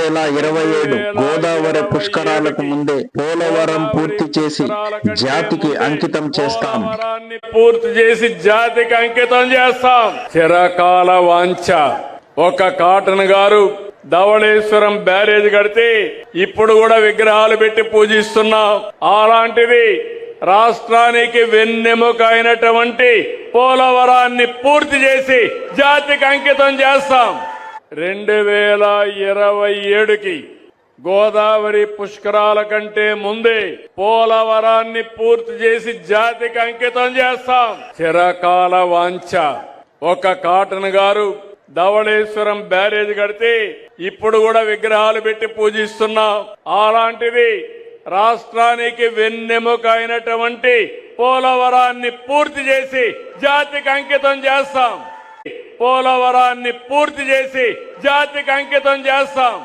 వేల ఇరవై ఏడు గోదావరి పుష్కరాలకు ముందే పోలవరం పూర్తి చేసి జాతికి అంకితం చేస్తాం. పూర్తి చేసి జాతికి అంకితం చేస్తాం. చిరకాల వాంఛ. ఒక కాటన్ గారు ధవళేశ్వరం బ్యారేజ్ కడితే ఇప్పుడు కూడా విగ్రహాలు పెట్టి పూజిస్తున్నాం. అలాంటిది రాష్ట్రానికి వెన్నెముక అయినటువంటి పోలవరాన్ని పూర్తి చేసి జాతికి అంకితం చేస్తాం. రెండు వేల ఇరవై ఏడుకి గోదావరి పుష్కరాల కంటే ముందే పోలవరాన్ని పూర్తి చేసి జాతికి అంకితం చేస్తాం. చిరకాల వాంఛ. ఒక కాటన్ గారు ధవళేశ్వరం బ్యారేజ్ కడితే ఇప్పుడు కూడా విగ్రహాలు పెట్టి పూజిస్తున్నాం. అలాంటిది రాష్ట్రానికి వెన్నెముక అయినటువంటి పోలవరాన్ని పూర్తి చేసి జాతికి అంకితం చేస్తాం. పోలవరాన్ని పూర్తి చేసి జాతికి అంకితం చేస్తాం.